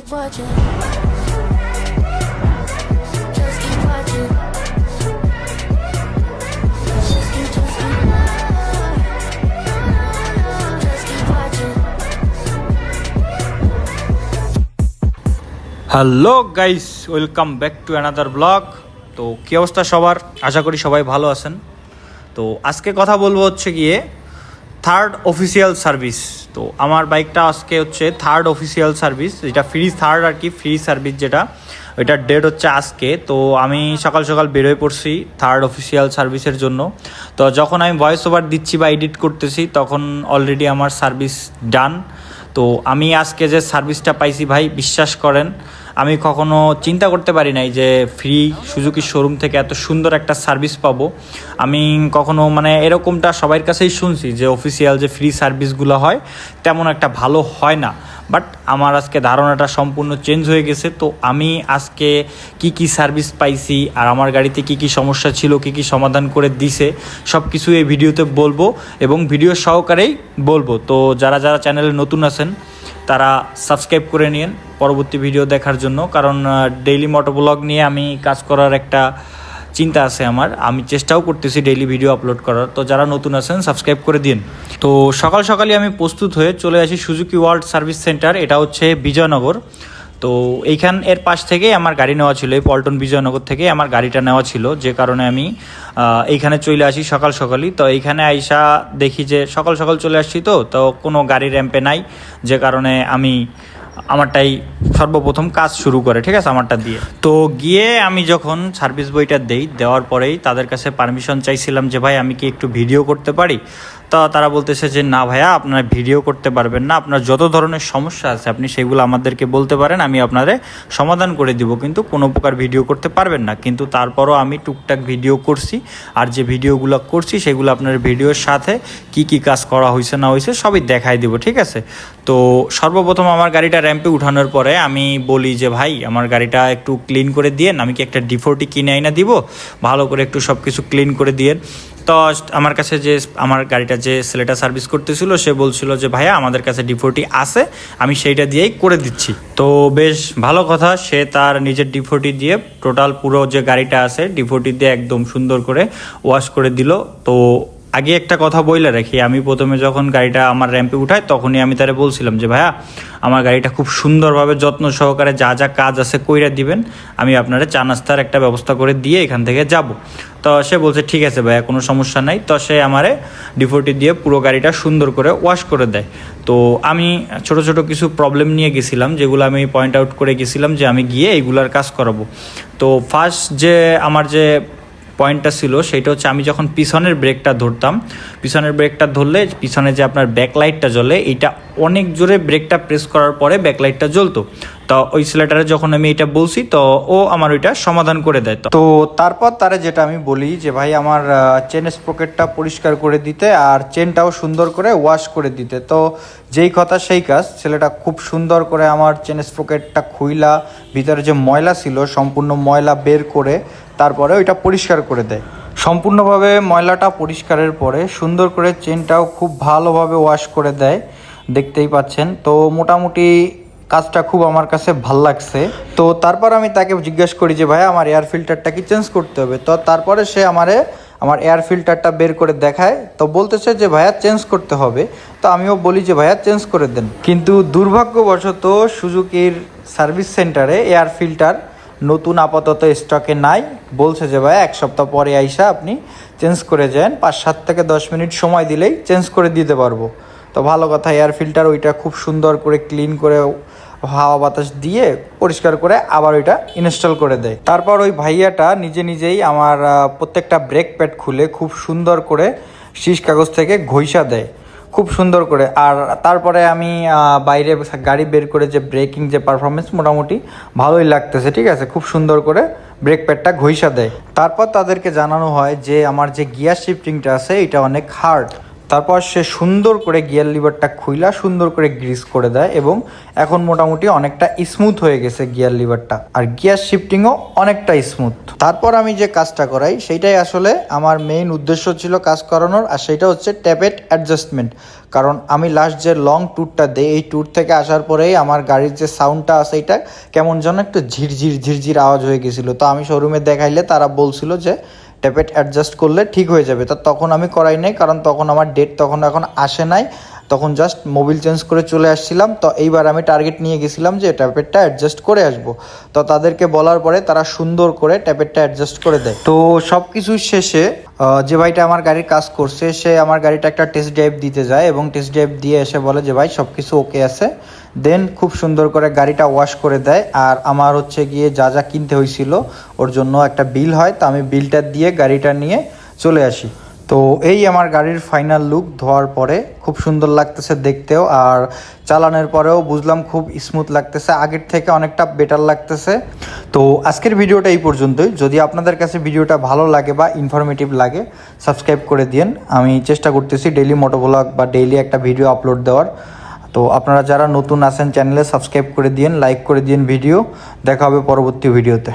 keep watching. Hello guys welcome back to another blog তো কী অবস্থা সবার? আশা করি সবাই ভালো আছেন। তো আজকে কথা বলব হচ্ছে গিয়ে থার্ড অফিসিয়াল সার্ভিস তো আমার বাইকটা আজকে হচ্ছে থার্ড অফিসিয়াল সার্ভিস যেটা ফ্রি থার্ড আর কি ফ্রি সার্ভিস যেটা, ওইটার ডেট হচ্ছে আজকে। তো আমি সকাল সকাল বেরোয় পড়ছি থার্ড অফিসিয়াল সার্ভিসের জন্য। তো যখন আমি ভয়েস ওভার দিচ্ছি বা এডিট করতেছি, তখন অলরেডি আমার সার্ভিস ডান তো আমি আজকে যে সার্ভিসটা পাইছি ভাই, বিশ্বাস করেন আমি কখনো চিন্তা করতে পারি নাই যে ফ্রি সুজুকি শোরুম থেকে এত সুন্দর একটা সার্ভিস পাবো। আমি কখনো মানে এরকমটা সবার কাছেই শুনছি যে অফিসিয়াল যে ফ্রি সার্ভিসগুলো হয়, তেমন একটা ভালো হয় না। বাট আমার আজকে ধারণাটা সম্পূর্ণ চেঞ্জ হয়ে গেছে। তো আমি আজকে কি কি সার্ভিস পাইছি আর আমার গাড়িতে কি কি সমস্যা ছিল, কি কি সমাধান করে দিছে সব কিছু এই ভিডিওতে বলব এবং ভিডিও সহকারেই বলব। তো যারা যারা চ্যানেলে নতুন আছেন তারা সাবস্ক্রাইব করে নিন পরবর্তী ভিডিও দেখার জন্য। কারণ ডেইলি মোটোব্লগ নিয়ে আমি কাজ করার একটা চিন্তা আছে আমার। আমি চেষ্টাও করতেছি ডেইলি ভিডিও আপলোড করার। তো যারা নতুন আছেন সাবস্ক্রাইব করে দিন তো সকাল সকালই আমি প্রস্তুত হয়ে চলে আসি সুজুকি ওয়ার্ল্ড সার্ভিস সেন্টার এটা হচ্ছে বিজয়নগর। তো এইখান এর পাশ থেকে আমার গাড়ি নেওয়া ছিল, এই পল্টন বিজয়নগর থেকে আমার গাড়িটা নেওয়া ছিল, যে কারণে আমি এইখানে চলে আসি সকাল সকালই। তো এইখানে আইসা দেখি যে সকাল সকাল চলে আসছি তো তো কোনো গাড়ি র্যাম্পে নাই, যে কারণে আমি আমারটাই সর্বপ্রথম কাজ শুরু করে, ঠিক আছে, আমারটা দিয়ে। তো গিয়ে আমি যখন সার্ভিস বইটা দেই, দেওয়ার পরেই তাদের কাছে পারমিশন চাইছিলাম যে, ভাই, আমি কি একটু ভিডিও করতে পারি? তো তারা বলতেছে যে, না ভাইয়া, আপনারা ভিডিও করতে পারবেন না। আপনার যত ধরনের সমস্যা আছে, আপনি সেগুলো আমাদেরকে বলতে পারেন, আমি আপনাদের সমাধান করে দিব। কিন্তু কোনো প্রকার ভিডিও করতে পারবেন না। কিন্তু তারপরও আমি টুকটাক ভিডিও করছি। আর যে ভিডিওগুলো করছি, সেগুলো আপনার ভিডিওর সাথে কি কি কাজ করা হয়েছে, না হয়েছে, সবই দেখাই দিব, ঠিক আছে? তো সর্বপ্রথম আমার গাড়িটা র্যাম্পে উঠানোর পরে আমি বলি যে, ভাই, আমার গাড়িটা একটু ক্লিন করে দিয়েন। আমি কি একটা ডিফোর্টি কিনে আইনা দিব? ভালো করে একটু সব কিছু ক্লিন করে দিয়েন। তো আমার কাছে যে আমার গাড়িটা যে ছেলেটা সার্ভিস করতেছিল, সে বলছিল যে, ভাইয়া, আমাদের কাছে ডিফোটি আছে, আমি সেইটা দিয়েই করে দিচ্ছি। তো বেশ ভালো কথা, সে তার নিজের ডিফোটি দিয়ে টোটাল পুরো যে গাড়িটা আছে ডিফোটি দিয়ে একদম সুন্দর করে ওয়াশ করে দিল। তো আগে একটা কথা বইলে রাখি, আমি প্রথমে যখন গাড়িটা আমার র্যাম্পে উঠাই, তখনই আমি তারে বলছিলাম যে, ভাইয়া, আমার গাড়িটা খুব সুন্দরভাবে যত্ন সহকারে যা যা কাজ আছে কইরা দিবেন, আমি আপনারা চা নাস্তার একটা ব্যবস্থা করে দিয়ে এখান থেকে যাব। তো সে বলছে, ঠিক আছে ভাইয়া, কোনো সমস্যা নাই। তো সে আমারে ডিফোর্টি দিয়ে পুরো গাড়িটা সুন্দর করে ওয়াশ করে দেয়। তো আমি ছোট ছোট কিছু প্রবলেম নিয়ে গেছিলাম, যেগুলো আমি পয়েন্ট আউট করে গেছিলাম যে, আমি গিয়ে এইগুলার কাজ করাবো। তো ফার্স্ট যে, আমার যে পয়েন্টটা ছিল, সেটা হচ্ছে আমি যখন পিছনের ব্রেকটা ধরতাম, পিছনের ব্রেকটা ধরলে পিছনে যে আপনার ব্যাকলাইটটা জ্বলে এটা অনেক জোরে ব্রেকটা প্রেস করার পরে ব্যাকলাইটটা জ্বলতো। তো ওই ছেলেটারে যখন আমি এটা বলছি, তো ও আমার ওইটা সমাধান করে দেয়। তো তারপর তারে যেটা আমি বলি যে, ভাই, আমার চেন স্পকেটটা পরিষ্কার করে দিতে আর চেনটাও সুন্দর করে ওয়াশ করে দিতে। তো যেই কথা সেই কাজ, ছেলেটা খুব সুন্দর করে আমার চেন স্পকেটটা খুইলা, ভিতরে যে ময়লা ছিল, সম্পূর্ণ ময়লা বের করে তারপরে ওইটা পরিষ্কার করে দেয়। সম্পূর্ণভাবে ময়লাটা পরিষ্কারের পরে সুন্দর করে চেনটাও খুব ভালোভাবে ওয়াশ করে দেয়। দেখতেই পাচ্ছেন। তো মোটামুটি কাজটা খুব আমার কাছে ভালো লাগছে। তো তারপর আমি তাকে জিজ্ঞেস করি যে ভাই আমার এয়ার ফিল্টারটা কি চেঞ্জ করতে হবে? তো তারপরে সে আমারে আমার এয়ার ফিল্টারটা বের করে দেখায়। তো বলতেছে যে, ভাইয়া চেঞ্জ করতে হবে। তো আমিও বলি যে, ভাইয়া চেঞ্জ করে দেন। কিন্তু দুর্ভাগ্যবশত সুজুকির সার্ভিস সেন্টারে এয়ার ফিল্টার নতুন আপাতত স্টকে নাই। বলছে যে ভাই এক সপ্তাহ পরে আইসা আপনি চেঞ্জ করে যান। পাঁচ সাত থেকে দশ মিনিট সময় দিলেই চেঞ্জ করে দিতে পারব। তো ভালো কথা এয়ার ফিল্টার ওইটা খুব সুন্দর করে ক্লিন করে হাওয়া বাতাস দিয়ে পরিষ্কার করে আবার ওইটা ইনস্টল করে দেয়। তারপর ওই ভাইয়াটা নিজে নিজেই আমার প্রত্যেকটা ব্রেক প্যাড খুলে খুব সুন্দর করে শীষ কাগজ থেকে ঘইসা দেয়। খুব সুন্দর করে। আর তারপরে আমি বাইরে গাড়ি বের করে যে ব্রেকিং যে পারফরমেন্স মোটামুটি ভালোই লাগতেছে, ঠিক আছে? খুব সুন্দর করে ব্রেক প্যাডটা ঘইসা দেয়। তারপর তাদেরকে জানানো হয় যে, আমার যে গিয়ার শিফটিংটা আছে, এটা অনেক হার্ড তারপর সে সুন্দর করে গিয়ার লিভারটা খুইলা, সুন্দর করে গ্রিস করে দেয় এবং এখন মোটামুটি অনেকটা স্মুথ হয়ে গেছে গিয়ার লিভারটা। আর গিয়ার শিফটিংও অনেকটা স্মুথ তারপর আমি যে কাজটা করাই, সেইটাই আসলে আমার মেইন উদ্দেশ্য ছিল কাজ করানোর, আর সেটা হচ্ছে ট্যাপেট অ্যাডজাস্টমেন্ট কারণ আমি লাস্ট যে লং ট্যুরটা দেই, এই ট্যুর থেকে আসার পরেই আমার গাড়ির যে সাউন্ডটা আছে এটা কেমন যেন একটু ঝিরঝির ঝিরঝির আওয়াজ হয়ে গেছিল। তো আমি শোরুমে দেখাইলে তারা বলছিল যে ট্যাপেট অ্যাডজাস্ট করলে ঠিক হয়ে যাবে। তা তখন আমি করাই নাই, কারণ তখন আমার ডেট তখন এখন আসে নাই। তখন জাস্ট মোবিল চেঞ্জ করে চলে আসছিলাম। তো এইবার আমি টার্গেট নিয়ে গেছিলাম যে ট্যাপেটটা অ্যাডজাস্ট করে আসব। তো তাদেরকে বলার পরে তারা সুন্দর করে ট্যাপেটটা অ্যাডজাস্ট করে দেয়। তো সব কিছু শেষে যে ভাইটা আমার গাড়ির কাজ করছে, সে আমার গাড়িটা একটা টেস্ট ড্রাইভ দিতে যায় এবং টেস্ট ড্রাইভ দিয়ে এসে বলে যে, ভাই সব কিছু ওকে আছে। দেন খুব সুন্দর করে গাড়িটা ওয়াশ করে দেয়। আর আমার হচ্ছে গিয়ে যা যা কিনতে হয়েছিল, ওর জন্য একটা বিল হয়, তো আমি বিলটা দিয়ে গাড়িটা নিয়ে চলে আসি। তো এই আমার গাড়ির ফাইনাল লুক ধোয়ার পরে খুব সুন্দর লাগতেছে দেখতেও, আর চালানোর পরেও বুঝলাম খুব স্মুথ লাগতেছে। আগের থেকে অনেকটা বেটার লাগতেছে। তো আজকের ভিডিওটা এই পর্যন্তই। যদি আপনাদের কাছে ভিডিওটা ভালো লাগে বা ইনফরমেটিভ লাগে সাবস্ক্রাইব করে দিন আমি চেষ্টা করতেছি ডেইলি মোটোব্লগ বা ডেইলি একটা ভিডিও আপলোড দেওয়ার। তো আপনারা যারা নতুন আসেন চ্যানেলে সাবস্ক্রাইব করে দিন লাইক করে দিন ভিডিও দেখা হবে পরবর্তী ভিডিওতে